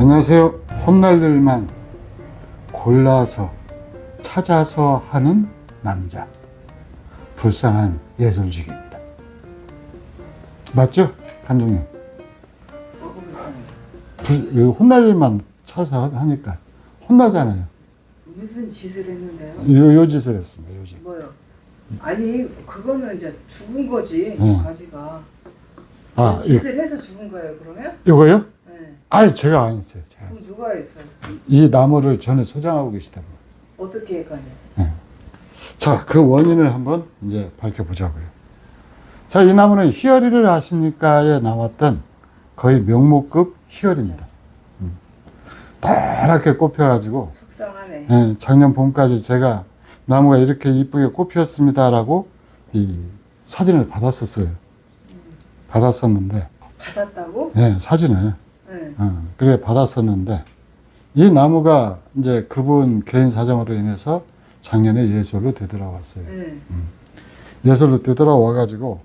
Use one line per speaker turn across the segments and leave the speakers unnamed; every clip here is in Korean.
안녕하세요. 혼날 일만 골라서 찾아서 하는 남자. 불쌍한 예술직입니다. 맞죠? 감독님. 불, 이거 혼날 일만 찾아서 하니까 혼나잖아요.
무슨 짓을 했는데요?
요, 요 짓을 했습니다. 요 짓.
뭐요? 아니 그거는 이제 죽은 거지
응.
가지가
아, 이,
짓을 해서 죽은 거예요 그러면?
이거요?
네.
아니, 제가 아니었어요. 제가.
그럼 누가 했어요?
이 나무를 전에 소장하고 계시다고.
어떻게 해가냐?
자, 그 원인을 한번 이제 밝혀보자고요. 자, 이 나무는 희열이를 아십니까에 나왔던 거의 명목급 희열입니다. 음. 파랗게 꼽혀가지고,
속상하네.
예, 작년 봄까지 제가 나무가 이렇게 이쁘게 꽃피었습니다라고 이 사진을 받았었어요. 받았었는데,
받았다고?
예, 사진을.
네.
어, 그래 받았었는데, 이 나무가 이제 그분 개인 사정으로 인해서 작년에 예술로 되돌아왔어요.
네.
예술로 되돌아와가지고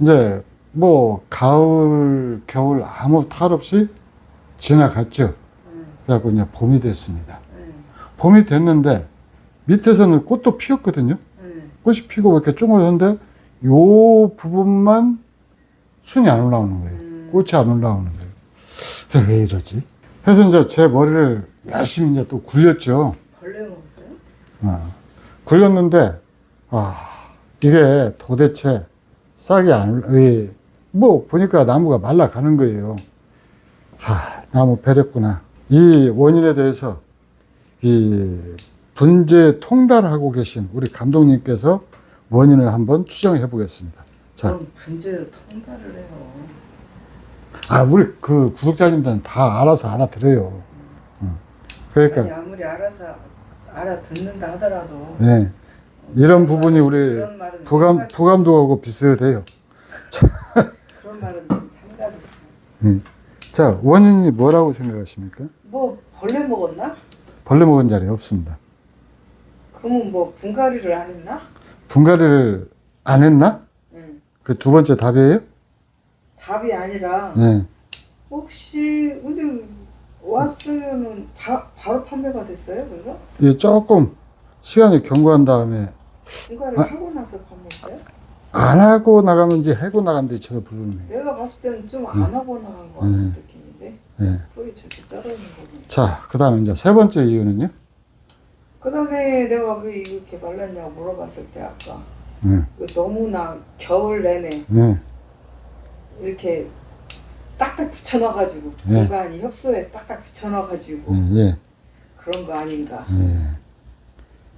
이제 뭐 가을 겨울 아무 탈 없이 지나갔죠.
네.
그래갖고 이제 봄이 됐습니다.
네.
봄이 됐는데 밑에서는 꽃도 피었거든요.
네.
꽃이 피고 이렇게 쪼그렸는데 요 부분만 순이 안 올라오는 거예요.
음.
꽃이 안 올라오는 거예요. 왜 이러지? 그래서 이제 제 머리를 열심히 이제 또 굴렸죠.
벌레 먹었어요?
어. 굴렸는데, 아, 이게 도대체 싹이 안, 왜, 뭐, 보니까 나무가 말라가는 거예요. 아, 나무 배렸구나. 이 원인에 대해서 이 분재 통달하고 계신 우리 감독님께서 원인을 한번 추정해 보겠습니다. 자,
그럼 분재로 통달을 해요.
아, 우리 그 구독자님들은 다 알아서 알아들어요. 음. 그러니까,
아니 아무리 알아서 알아듣는다 하더라도
예. 이런 부분이 우리 부감, 부감독하고 비슷해요.
그런 말은 좀 삼가주세요.
음. 자, 원인이 뭐라고 생각하십니까?
뭐 벌레 먹었나?
벌레 먹은 자리 없습니다.
그러면 뭐 분갈이를 안 했나?
분갈이를 안 했나?
응.
그 두 번째 답이에요?
답이 아니라
네.
혹시 근데 왔으면은 바, 바로 판매가 됐어요? 그래서
이 조금 시간이 경과한 다음에
분갈이
아.
하고 나서 판매했어요?
안 하고 나가는지 해고 나간지 제가 부르는 거예요.
내가 봤을 때는 좀 안 하고 나간 것 같은
음.
느낌인데
예.
뿌리 저렇게 쩔어 있는 거 보니
자, 그 다음에 이제 세 번째 이유는요?
그 다음에 내가 왜 이렇게 말랐냐고 물어봤을 때 아까
예.
그 너무나 겨울 내내
예.
이렇게 딱딱 붙여놔가지고
네.
공간이 협소해서 딱딱 붙여놔가지고
예. 예.
그런 거 아닌가
예.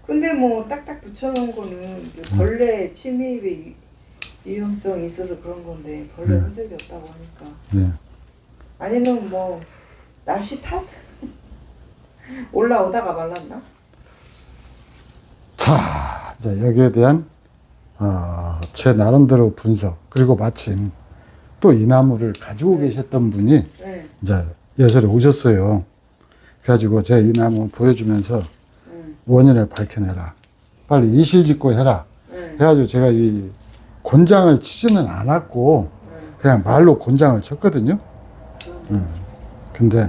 근데 뭐 딱딱 붙여놓은 거는 그
음.
벌레 침입의 위- 위험성이 있어서 그런 건데 벌레
음.
흔적이 없다고 하니까
예.
아니면 뭐 날씨 탓? 올라오다가 말랐나?
자, 이제 여기에 대한 어, 제 나름대로 분석 그리고 마침 또 이 나무를 가지고 계셨던 분이
네,
이제 예술에 오셨어요. 그래가지고 제가 이 나무 보여주면서
네,
원인을 밝혀내라. 빨리 이실직고 해라.
네,
해가지고 제가 이 곤장을 치지는 않았고
네.
그냥 말로 곤장을 쳤거든요. 음. 근데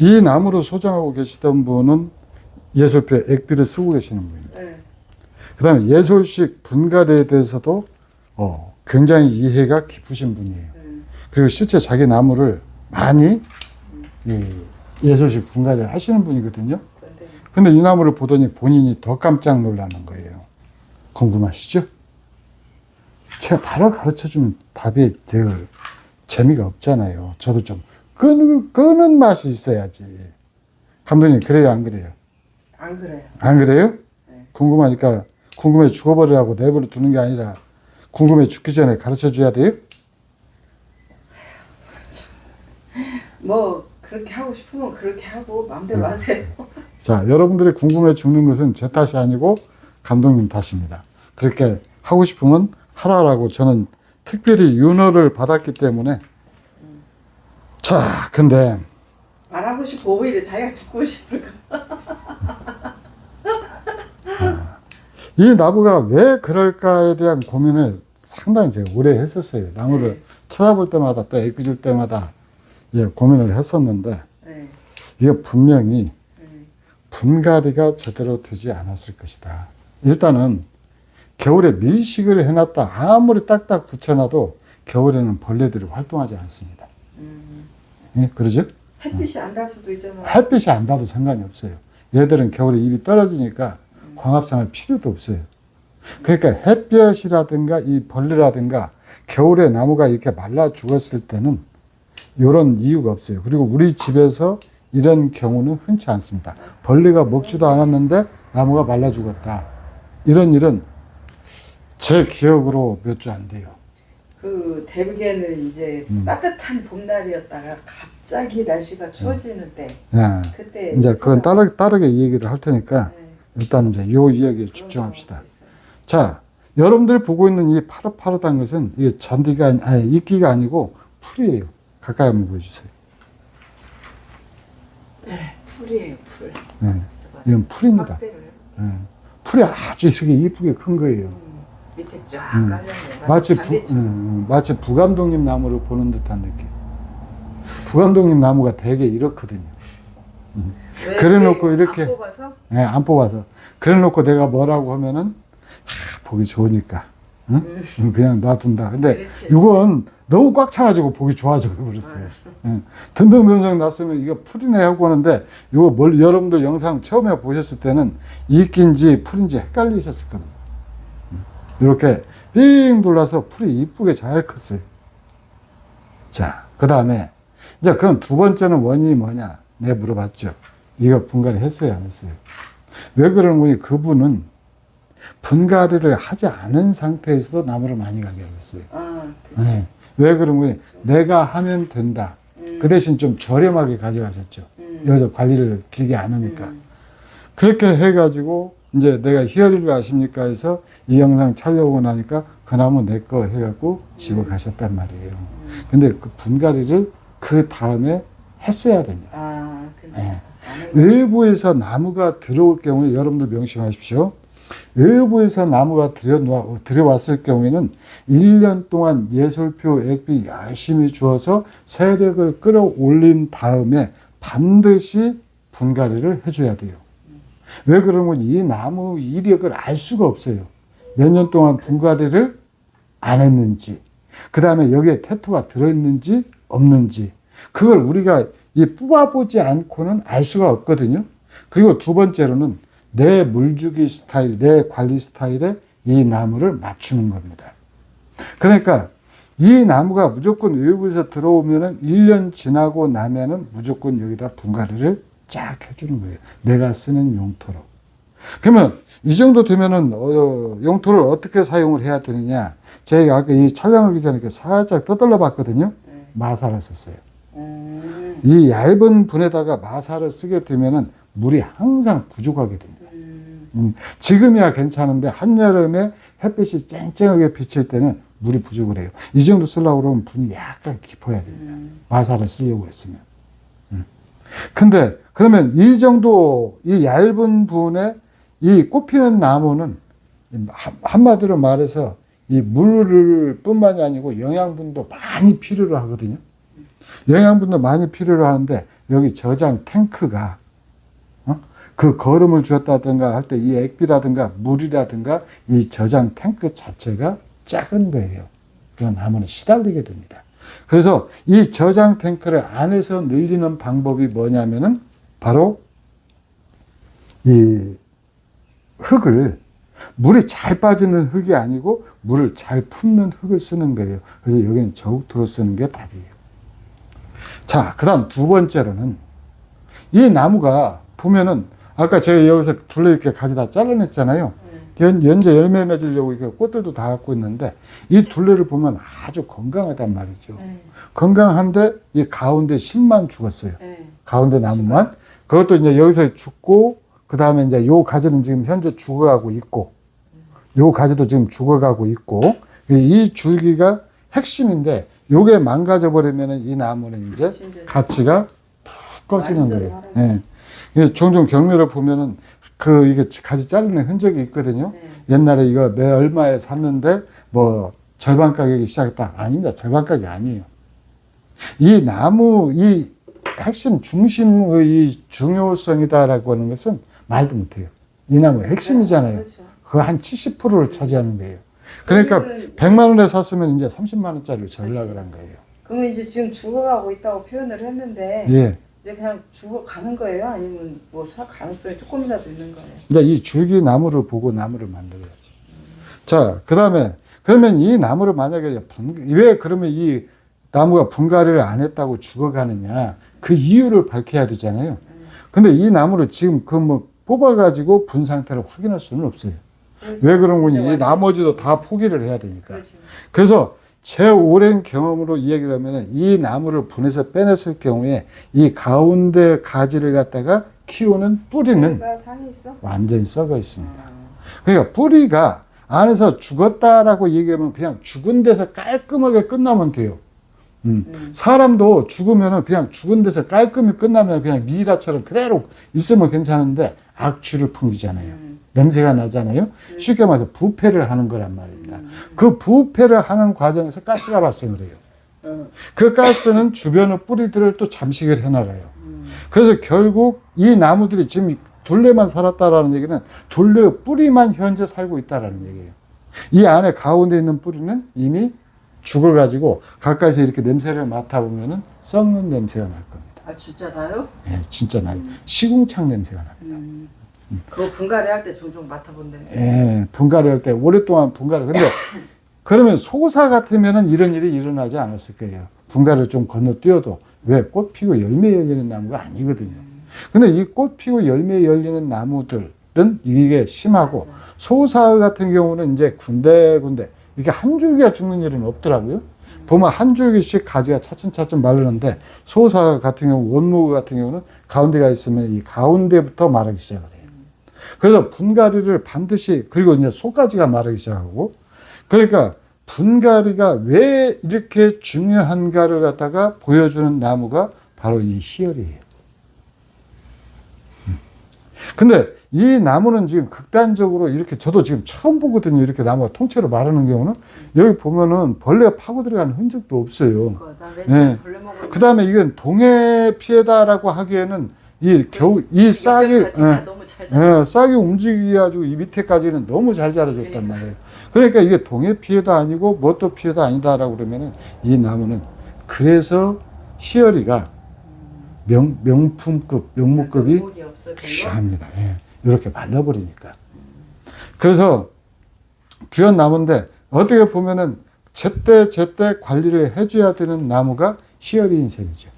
이 나무를 소장하고 계시던 분은 예술표 액비를 쓰고 계시는 분이에요.
네.
그 다음에 예술식 분갈이에 대해서도 어, 굉장히 이해가 깊으신 분이에요.
네.
그리고 실제 자기 나무를 많이 이 예술식 분갈이를 하시는 분이거든요.
근데
근데 이 나무를 보더니 본인이 더 깜짝 놀라는 거예요. 궁금하시죠? 제가 바로 가르쳐 주면 답이 될 재미가 없잖아요. 저도 좀 끄는, 끄는 맛이 있어야지. 감독님, 그래요? 안 그래요?
안 그래요.
안 그래요?
네.
궁금하니까 궁금해 죽어버리라고 내버려 두는 게 아니라 궁금해 죽기 전에 가르쳐 줘야 돼요?
뭐 그렇게 하고 싶으면 그렇게 하고 마음대로
네.
하세요.
자, 여러분들이 궁금해 죽는 것은 제 탓이 아니고 감독님 탓입니다. 그렇게 하고 싶으면 하라라고 저는 특별히 윤허를 받았기 때문에 자, 근데
말하고 싶고 오히려 자기가 죽고 싶을까?
이 나무가 왜 그럴까에 대한 고민을 상당히 제가 오래 했었어요. 나무를
네.
쳐다볼 때마다 또줄 때마다 예, 고민을 했었는데
네.
이게 분명히
음.
분갈이가 제대로 되지 않았을 것이다. 일단은 겨울에 밀식을 해놨다 아무리 딱딱 붙여놔도 겨울에는 벌레들이 활동하지 않습니다.
음.
예, 그러죠?
햇빛이 안달 수도 있잖아.
햇빛이 안 닿아도 상관이 없어요. 얘들은 겨울에 입이 떨어지니까 광합성할 필요도 없어요. 그러니까 햇볕이라든가 이 벌레라든가 겨울에 나무가 이렇게 말라 죽었을 때는 이런 이유가 없어요. 그리고 우리 집에서 이런 경우는 흔치 않습니다. 벌레가 먹지도 않았는데 나무가 말라 죽었다. 이런 일은 제 기억으로 몇 주 안 돼요.
그 대개는 이제
음.
따뜻한 봄날이었다가 갑자기 날씨가 추워지는 때
야,
그때
이제 그건 따르, 다르게 얘기를 할 테니까
네,
일단 이제 요 이야기에 집중합시다. 자, 여러분들 보고 있는 이 파릇파릇한 것은 이게 잔디가 아니, 이끼가 아니고 풀이에요. 가까이 한번 보여주세요.
네, 풀이에요, 풀.
네. 이건 풀입니다. 네. 풀이 아주 이렇게 이쁘게 큰 거예요.
음, 밑에 쫙
음.
깔려있네.
마치 부,
잔디처럼.
음, 마치 부감독님 나무를 보는 듯한 느낌. 부감독님 나무가 되게 이렇거든요.
왜,
그래놓고
왜
이렇게-
안 뽑아서?
네, 안 뽑아서. 그래놓고 내가 뭐라고 하면은 하, 보기 좋으니까 응? 음, 그냥 놔둔다. 근데
그렇지.
이건 너무 꽉 차가지고 보기 좋아져 버렸어요. 응. 든든든든 났으면 이거 풀이네 하고 하는데 이거 뭘 여러분들 영상 처음에 보셨을 때는 이끼인지 풀인지 헷갈리셨을 겁니다. 응. 이렇게 삥 둘러서 풀이 이쁘게 잘 컸어요. 자, 그 다음에 이제 그럼 두 번째는 원인이 뭐냐? 내가 물어봤죠. 이거 분갈이 했어요, 안 했어요? 왜 그러는 거니? 그분은 분갈이를 하지 않은 상태에서도 나무를 많이 가게 하셨어요.
아.
네. 왜 그런 거니? 내가 하면 된다.
음,
그 대신 좀 저렴하게 가져가셨죠.
음,
여기서 관리를 길게 안 하니까.
음,
그렇게 해가지고 이제 내가 히어리를 아십니까 해서 이 영상 촬영하고 나니까 그 나무 내 거 해갖고 집에 가셨단 말이에요.
음.
근데 그 분갈이를 그 다음에 했어야 됩니다.
아,
네. 외부에서 나무가 들어올 경우에 여러분들 명심하십시오. 외부에서 나무가 들여왔을 경우에는 1년 동안 예술표 액비 열심히 주어서 세력을 끌어올린 다음에 반드시 분갈이를 해줘야 돼요. 왜 그러면 이 나무 이력을 알 수가 없어요. 몇 년 동안 분갈이를 안 했는지, 그 다음에 여기에 태토가 들어있는지 없는지, 그걸 우리가 이 뽑아보지 않고는 알 수가 없거든요. 그리고 두 번째로는 내 물주기 스타일, 내 관리 스타일에 이 나무를 맞추는 겁니다. 그러니까 이 나무가 무조건 외부에서 들어오면은 1년 지나고 나면은 무조건 여기다 분갈이를 쫙 해주는 거예요. 내가 쓰는 용토로. 그러면 이 정도 되면은 어, 용토를 어떻게 사용을 해야 되느냐? 제가 아까 이 전에 이렇게 살짝 떠들러 봤거든요.
네.
마사를 썼어요.
음,
이 얇은 분에다가 마사를 쓰게 되면은 물이 항상 부족하게 됩니다.
음,
음, 지금이야 괜찮은데 한여름에 햇빛이 쨍쨍하게 비칠 때는 물이 부족을 해요. 이 정도 쓰려고 그러면 분이 약간 깊어야 됩니다.
음.
마사를 쓰려고 했으면. 음. 근데 그러면 이 정도 이 얇은 분에 이 꽃피는 나무는 한- 한마디로 말해서 이 물을 뿐만이 아니고 영양분도 많이 필요로 하거든요. 영양분도 많이 필요로 하는데 여기 저장 탱크가 어? 그 거름을 주었다든가 할 때 이 액비라든가 물이라든가 이 저장 탱크 자체가 작은 거예요. 그럼 나무는 시달리게 됩니다. 그래서 이 저장 탱크를 안에서 늘리는 방법이 뭐냐면은 바로 이 흙을 물이 잘 빠지는 흙이 아니고 물을 잘 품는 흙을 쓰는 거예요. 그래서 여기는 저울토를 쓰는 게 답이에요. 자, 그 다음 두 번째로는 이 나무가 보면은 아까 제가 여기서 둘레 이렇게 가지다 잘라냈잖아요. 연, 연재 열매 맺으려고 이렇게 꽃들도 다 갖고 있는데 이 둘레를 보면 아주 건강하단 말이죠.
네.
건강한데 이 가운데 실만 죽었어요.
네.
가운데 나무만. 그것도 이제 여기서 죽고 그 다음에 이제 요 가지는 지금 현재 죽어가고 있고 요 가지도 지금 죽어가고 있고 이 줄기가 핵심인데 요게 망가져 버리면은 이 나무는 이제
진짜
가치가 푹 꺼지는 거예요. 예. 예, 종종 경매를 보면은 그 이게 가지 자르는 흔적이 있거든요.
네.
옛날에 이거 매 얼마에 샀는데 뭐 절반 가격이 시작했다. 아닙니다. 절반 가격이 아니에요. 이 나무 이 핵심 중심의 이 중요성이다라고 하는 것은 말도 못해요. 이 나무의 핵심이잖아요.
그렇죠.
그거 한 70%를 차지하는 거예요. 그러니까
그러면은-
100만 원에 샀으면 이제 30만 원짜리를 전락을 한 거예요.
그러면 이제 지금 죽어가고 있다고 표현을 했는데
예.
이제 그냥 죽어가는 거예요? 아니면 뭐 살 가능성이 조금이라도 있는 거예요?
이제 이 줄기 나무를 보고 나무를 만들어야죠. 자, 그 다음에, 그러면 이 나무를 만약에, 분, 왜 그러면 이 나무가 분갈이를 안 했다고 죽어가느냐, 그 이유를 밝혀야 되잖아요. 근데 이 나무를 지금 그 뭐 뽑아가지고 분 상태를 확인할 수는 없어요.
그렇죠.
왜 그런 거니?
이
나머지도 다 포기를 해야 되니까.
그렇죠.
그래서 제 오랜 경험으로 이 얘기를 하면은 이 나무를 분해서 빼냈을 경우에 이 가운데 가지를 갖다가 키우는 뿌리는? 완전히 썩어 있습니다.
아,
그러니까 뿌리가 안에서 죽었다라고 얘기하면 그냥 죽은 데서 깔끔하게 끝나면 돼요. 음.
음.
사람도 죽으면은 그냥 죽은 데서 깔끔히 끝나면 그냥 미라처럼 그대로 있으면 괜찮은데 악취를 풍기잖아요.
음.
냄새가 나잖아요.
음.
쉽게 말해서 부패를 하는 거란 말입니다.
음.
그 부패를 하는 과정에서 가스가 발생을 해요.
어.
그 가스는 주변의 뿌리들을 또 잠식을 해나가요.
음.
그래서 결국 이 나무들이 지금 둘레만 살았다라는 얘기는 둘레 뿌리만 현재 살고 있다라는 얘기예요. 이 안에 가운데 있는 뿌리는 이미 죽어가지고 가까이서 이렇게 냄새를 맡아보면은 썩는 냄새가 날 겁니다.
아 진짜 나요?
예, 진짜 나요. 시궁창 냄새가 나요.
음. 그거 분갈이 할 때 종종 맡아본 냄새.
예, 분갈이 할 때 오랫동안 분갈이. 근데 그러면 소사 같으면은 이런 일이 일어나지 않았을 거예요. 분갈이를 좀 건너뛰어도 왜 꽃 피고 열매 열리는 나무가 아니거든요. 근데 이 꽃 피고 열매 열리는 나무들은 이게 심하고
맞아.
소사 같은 경우는 이제 군데군데 이게 한 줄기가 죽는 일은 없더라고요. 보면 한 줄기씩 가지가 차츰차츰 마르는데 소사 같은 경우 원목 같은 경우는 가운데가 있으면 이 가운데부터 마르기 시작을 해요. 그래서 분갈이를 반드시 그리고 이제 속가지가 마르기 시작하고 그러니까 분갈이가 왜 이렇게 중요한가를 갖다가 보여주는 나무가 바로 이 희열이에요. 음. 근데 이 나무는 지금 극단적으로 이렇게 저도 지금 처음 보거든요. 이렇게 나무가 통째로 마르는 경우는 여기 보면은 벌레가 파고 들어가는 흔적도 없어요.
그거 나 왠지
예.
벌레 먹은
그 다음에 이건 동해 피해다라고 하기에는 이 겨우 이 싹이 예,
너무 잘.
예, 싹이 움직여가지고 이 밑에까지는 너무 잘 자라줬단
그러니까.
말이에요. 그러니까 이게 동해 피해도 아니고 뭣도 피해도 아니다라고 그러면은 이 나무는 그래서 희열이가 명, 명품급, 명목급이
별로.
귀합니다. 예. 이렇게 말라버리니까. 그래서 귀한 나무인데 어떻게 보면은 제때 제때 관리를 해줘야 되는 나무가 희열이인 셈이죠.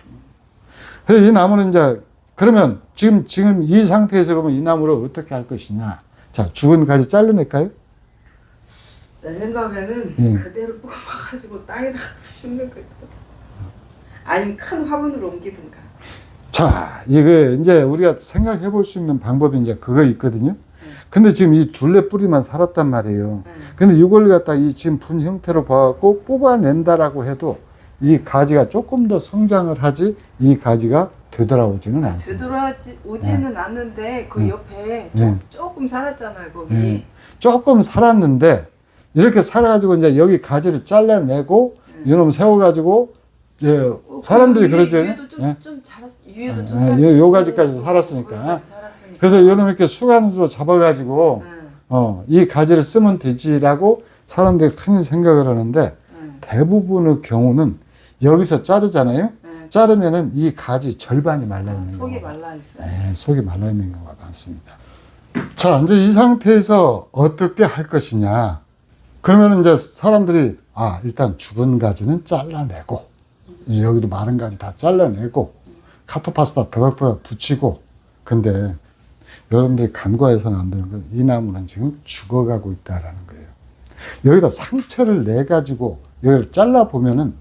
그래서 이 나무는 이제 그러면 지금 지금 이 상태에서 그러면 이 나무를 어떻게 할 것이냐? 자 죽은 가지 잘라낼까요?
내 생각에는
예.
그대로 뽑아가지고 땅에다가 심는 거 아니면 큰 화분으로 옮기든가.
자, 이게 이제 우리가 생각해 볼 수 있는 방법이 이제 그거 있거든요. 근데 지금 이 둘레 뿌리만 살았단 말이에요.
응.
근데 이걸 갖다 이 지금 분 형태로 봐갖고 뽑아낸다라고 해도 이 가지가 조금 더 성장을 하지 이 가지가 되돌아오지는 않습니다.
되돌아지 오지는 않는데 그
응.
옆에
네.
조금 살았잖아요 거기.
네. 조금 살았는데 이렇게 살아가지고 이제 여기 가지를 잘라내고 이놈 세워가지고 이제
어,
사람들이
그
그러죠.
위에, 위에도 좀,
예?
좀 자랐, 위에도
예,
좀
예,
살-
요- 요 가지까지 살았으니까.
거기까지 살았으니까.
그래서 이놈 이렇게 수간으로 잡아가지고
응,
어, 이 가지를 쓰면 되지라고 사람들이 큰 생각을 하는데
응,
대부분의 경우는 여기서 자르잖아요.
응.
자르면은 이 가지 절반이 말라
아,
있는
속이
경우가
말라 있어요.
네, 속이 말라 있는 경우가 많습니다. 자, 이제 이 상태에서 어떻게 할 것이냐? 그러면 이제 사람들이 아, 일단 죽은 가지는 잘라내고 여기도 마른 가지 다 잘라내고 카토파스타 더덕더덕 붙이고 근데 여러분들이 간과해서는 안 되는 건 이 나무는 지금 죽어가고 있다라는 거예요. 여기다 상처를 내 가지고 여기를 잘라 보면은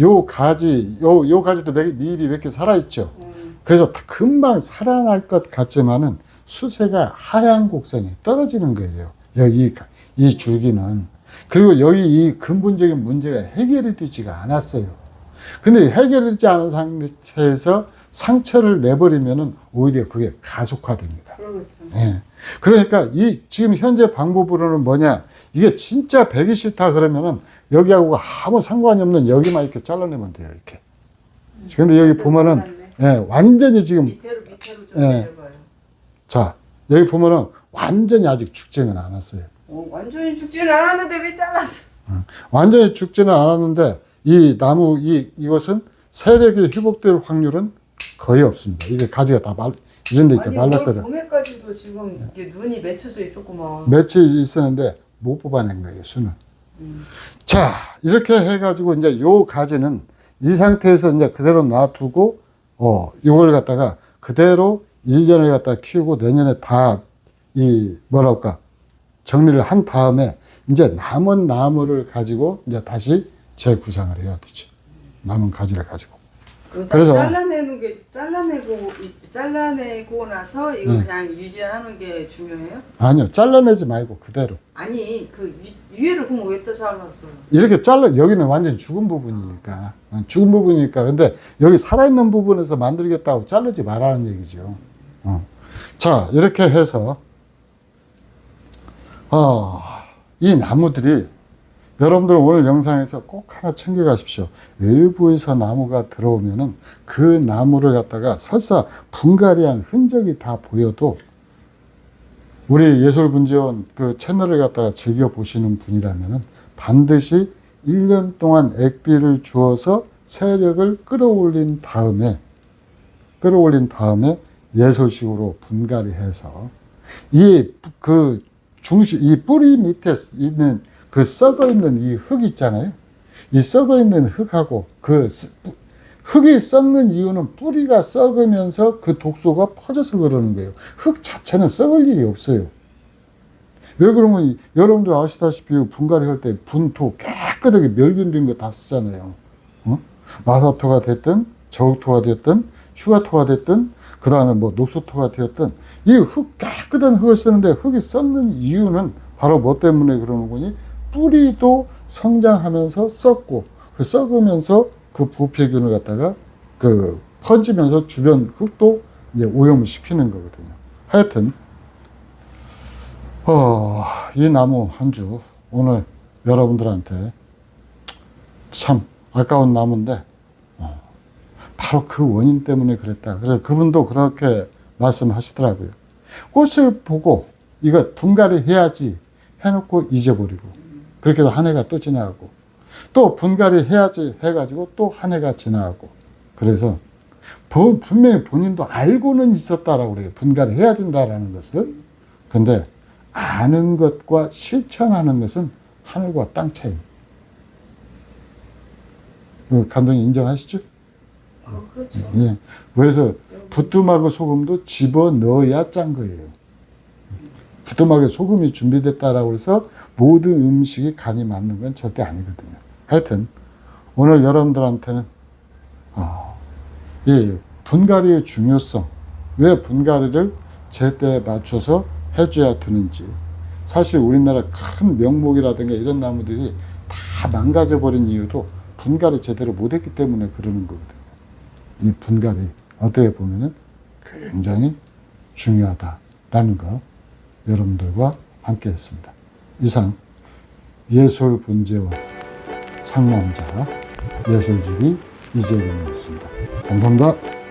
요 가지 요 요 가지도 몇- 잎이 몇 개 살아 있죠.
응.
그래서 다 금방 살아날 것 같지만은 수세가 하향 곡선이 떨어지는 거예요. 여기 이 줄기는 그리고 여기 이 근본적인 문제가 해결이 되지가 않았어요. 근데 해결되지 않은 상태에서 상처를 내버리면은 오히려 그게 가속화됩니다.
그러겠죠.
예. 그러니까 이 지금 현재 방법으로는 뭐냐? 이게 진짜 배기 싫다 그러면은 여기하고 아무 상관이 없는 여기만 이렇게 잘라내면 돼요. 이렇게. 근데 여기 보면은. 예, 완전히 지금
밑으로 밑으로 좀
예. 자 여기 보면은 완전히 아직 죽지는 않았어요.
어, 완전히 죽지는 않았는데 왜 잘랐어?
완전히 죽지는 않았는데 이 나무 이 이것은 세력이 회복될 확률은 거의 없습니다. 이게 가지가 다 말, 이런 데 이렇게
아니
말랐거든.
봄- 봄에까지도 지금 이게 눈이 맺혀져 있었구만.
며칠 있었는데 못 뽑아낸 거예요, 수는.
음.
자, 이렇게 해가지고 이제 요 가지는 이 상태에서 이제 그대로 놔두고, 어, 요걸 갖다가 그대로 1년을 갖다 키우고 내년에 다 이, 뭐랄까, 정리를 한 다음에 이제 남은 나무를 가지고 이제 다시 재구상을 해야 되죠. 남은 가지를 가지고.
그래서 잘라내는 게 잘라내고 이- 잘라내고 나서 이거
네.
그냥 유지하는 게 중요해요?
아니요, 잘라내지 말고 그대로.
아니 그 위, 위에를 그럼 왜또 잘랐어요?
이렇게 잘라 여기는 완전 죽은 부분이니까 어, 죽은 부분이니까 근데 여기 살아있는 부분에서 만들겠다고 자르지 말라는 얘기죠. 어. 자 이렇게 해서 어, 이 나무들이 여러분들 오늘 영상에서 꼭 하나 챙겨 가십시오. 외부에서 나무가 들어오면은 그 나무를 갖다가 설사 분갈이한 흔적이 다 보여도 우리 예술분지원 그 채널을 갖다가 즐겨 보시는 분이라면은 반드시 1년 동안 액비를 주어서 세력을 끌어올린 다음에 끌어올린 다음에 예술식으로 분갈이해서 이 그 중심 이 뿌리 밑에 있는 그 썩어 있는 이 흙 있잖아요. 이 썩어 있는 흙하고 그 흙이 썩는 이유는 뿌리가 썩으면서 그 독소가 퍼져서 그러는 거예요. 흙 자체는 썩을 일이 없어요. 왜 그러면 이- 여러분들 아시다시피 분갈이 할 때 분토 깨끗하게 멸균된 거 다 쓰잖아요. 어? 마사토가 됐든 저흑토가 됐든 휴가토가 됐든 그 다음에 뭐 녹소토가 되었든 이 흙 깨끗한 흙을 쓰는데 흙이 썩는 이유는 바로 뭐 때문에 그러는 거니 뿌리도 성장하면서 썩고 그 썩으면서 그 부패균을 갖다가 그 퍼지면서 주변 흙도 이제 오염을 시키는 거거든요. 하여튼 어, 이 나무 한 주 오늘 여러분들한테 참 아까운 나무인데 어, 바로 그 원인 때문에 그랬다. 그래서 그분도 그렇게 말씀하시더라고요. 꽃을 보고 이거 분갈이 해야지 해놓고 잊어버리고 그렇게 해서 한 해가 또 지나가고 또 분갈이 해야지 해가지고 또 한 해가 지나가고 그래서 부- 분명히 본인도 알고는 있었다라고 그래요. 분갈이 해야 된다라는 것을. 근데 아는 것과 실천하는 것은 하늘과 땅 차이. 그 감독님 인정하시죠?
어, 그렇죠.
예. 그래서 부뚜막의 소금도 집어 넣어야 짠 거예요. 부뚜막에 소금이 준비됐다라고 해서 모든 음식이 간이 맞는 건 절대 아니거든요. 하여튼 오늘 여러분들한테는 어, 이 분갈이의 중요성, 왜 분갈이를 제때에 맞춰서 해줘야 되는지 사실 우리나라 큰 명목이라든가 이런 나무들이 다 망가져 버린 이유도 분갈이 제대로 못했기 때문에 그러는 거거든요. 이 분갈이 어떻게 보면은 굉장히 중요하다라는 거 여러분들과 함께 했습니다. 이상 예술 분재원 상남자 예술지기 이재용이었습니다. 감사합니다.